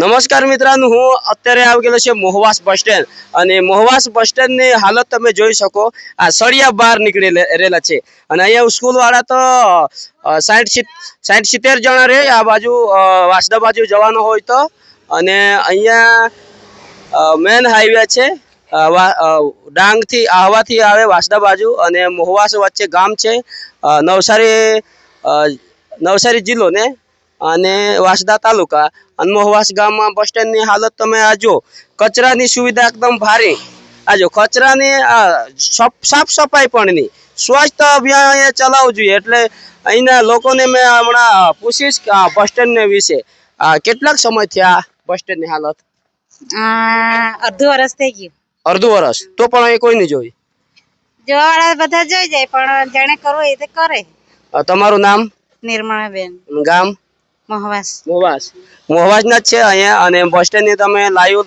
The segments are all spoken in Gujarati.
નમસ્કાર મિત્રાંનો, હું અત્યારે આવી ગયેલો છે મોહવાસ બસ સ્ટેન્ડ. અને મોહવાસ બસ સ્ટેન્ડની હાલત તમે જોઈ શકો, આ સળિયા બહાર નીકળી રહેલા છે. અને અહીંયા સ્કૂલ વાળા તો સાઠ સાઠ સિત્તેર જણા રહે આ બાજુ વાસદા બાજુ જવાનું હોય તો. અને અહીંયા મેન હાઈવે છે ડાંગથી, આહવાથી આવે વાસદા બાજુ. અને મોહવાસ વચ્ચે ગામ છે નવસારી નવસારી જિલ્લો ને. અને વાસદા તાલુકા અને મોહવાસ ગામમાં બસ સ્ટેન્ડની હાલત તમે આજો કચરાની સુવિધા એકદમ ભારે. આજો કચરાની સાફ સફાઈ પણ નહીં સ્વચ્છતા અભિયાન અહીંયા ચલાવવું જોઈએ. એટલે અહીંના લોકોને મેં હમણાં પૂછીશ બસ સ્ટેન્ડને વિશે. આ કેટલાક સમય આ બસ સ્ટેન્ડની હાલત? અડધું વર્ષ થઈ ગયું. અડધું વર્ષ તો પણ અહીં કોઈ નહીં જોઈ જોવા બધા જોઈ જાય પણ જેને કરવું એ તે કરે. તમારું નામ? નિર્મળાબેન. ગામ? મહવાસ. મોહવાસના જ છે અહીંયા અને બસ સ્ટેન્ડની તમે લાઈવ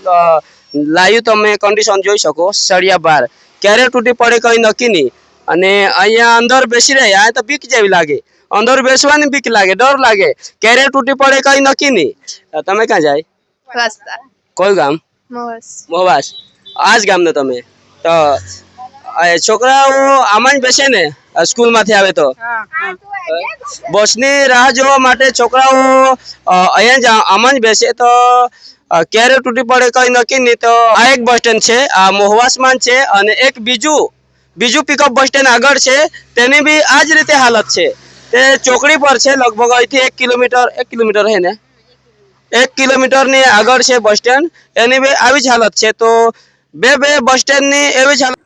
લાઈવ તમે કન્ડિશન જોઈ શકો સળિયા બાર. ક્યારે તૂટી પડે કંઈ નક્કી નહીં. અને અહીંયા અંદર બેસી રહે અહીંયા તો બીક જેવી લાગે. અંદર બેસવાની બીક લાગે ડર લાગે. ક્યારે તૂટી પડે કંઈ નક્કી નહીં. તમે ક્યાં જાય? કોઈ ગામ? મહવાસ. મોહવાસ. આ જ ગામને તમે. તો છોકરાઓ આમાં જ બેસે ને? સ્કૂલમાંથી આવે તો? બસની રાહ જોવા માટે છોકરાઓ અહીંયા આમાં જ બેસે તો ક્યારે તૂટી પડે કઈ નક્કી નહીં. તો આ એક બસ સ્ટેન્ડ છે, આ મોહવાસમાન છે અને એક બીજું બીજું પિકઅપ બસ સ્ટેન્ડ આગળ છે. તેની બી આ જ રીતે હાલત છે. તે ચોકડી પર છે, લગભગ અહીંથી એક કિલોમીટર એક કિલોમીટર હે ને? એક કિલોમીટરની આગળ છે બસ સ્ટેન્ડ. એની બી આવી જ હાલત છે. તો બે બે બસ સ્ટેન્ડની એવી જ હાલત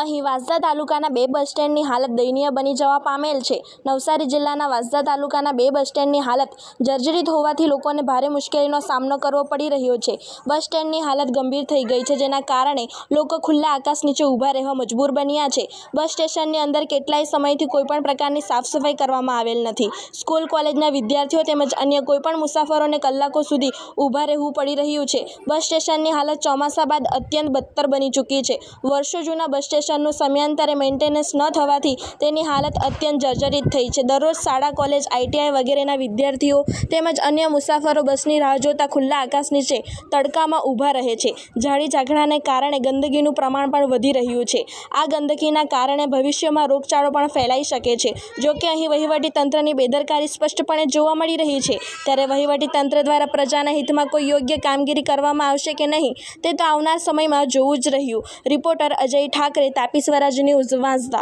અહીં વાંસદા તાલુકાના બે બસ સ્ટેન્ડની હાલત દયનીય બની જવા પામેલ છે. નવસારી જિલ્લાના વાંસદા તાલુકાના બે બસ સ્ટેન્ડની હાલત જર્જરિત હોવાથી લોકોને ભારે મુશ્કેલીનો સામનો કરવો પડી રહ્યો છે. બસ સ્ટેન્ડની હાલત ગંભીર થઈ ગઈ છે, જેના કારણે લોકો ખુલ્લા આકાશ નીચે ઊભા રહેવા મજબૂર બન્યા છે. બસ સ્ટેશનની અંદર કેટલાય સમયથી કોઈપણ પ્રકારની સાફ સફાઈ કરવામાં આવેલ નથી. સ્કૂલ, કોલેજના વિદ્યાર્થીઓ તેમજ અન્ય કોઈપણ મુસાફરોને કલાકો સુધી ઊભા રહેવું પડી રહ્યું છે. બસ સ્ટેશનની હાલત ચોમાસા બાદ અત્યંત બદતર બની ચૂકી છે. વર્ષો જૂના બસ સ્ટેશનનું સમયાંતરે મેન્ટેનન્સ ન થવાથી તેની હાલત અત્યંત જર્જરિત થઈ છે. દરરોજ શાળા, કોલેજ આઈટીઆઈ વગેરેના વિદ્યાર્થીઓ તેમજ અન્ય મુસાફરો બસની રાહ જોતા ખુલ્લા આકાશ નીચે તડકામાં ઊભા રહે છે. ઝાડી ઝાકડાને કારણે ગંદકીનું પ્રમાણ પણ વધી રહ્યું છે. આ ગંદકીના કારણે ભવિષ્યમાં રોગચાળો પણ ફેલાઈ શકે છે. જો કે અહીં વહીવટી તંત્રની બેદરકારી સ્પષ્ટપણે જોવા મળી રહી છે. ત્યારે વહીવટી તંત્ર દ્વારા પ્રજાના હિતમાં કોઈ યોગ્ય કામગીરી કરવામાં આવશે કે નહીં, તે તો આવનાર સમયમાં જોવું જ રહ્યું. રિપોર્ટર અજય ઠાકરે તાપી સ્વરાજની વાંસદા.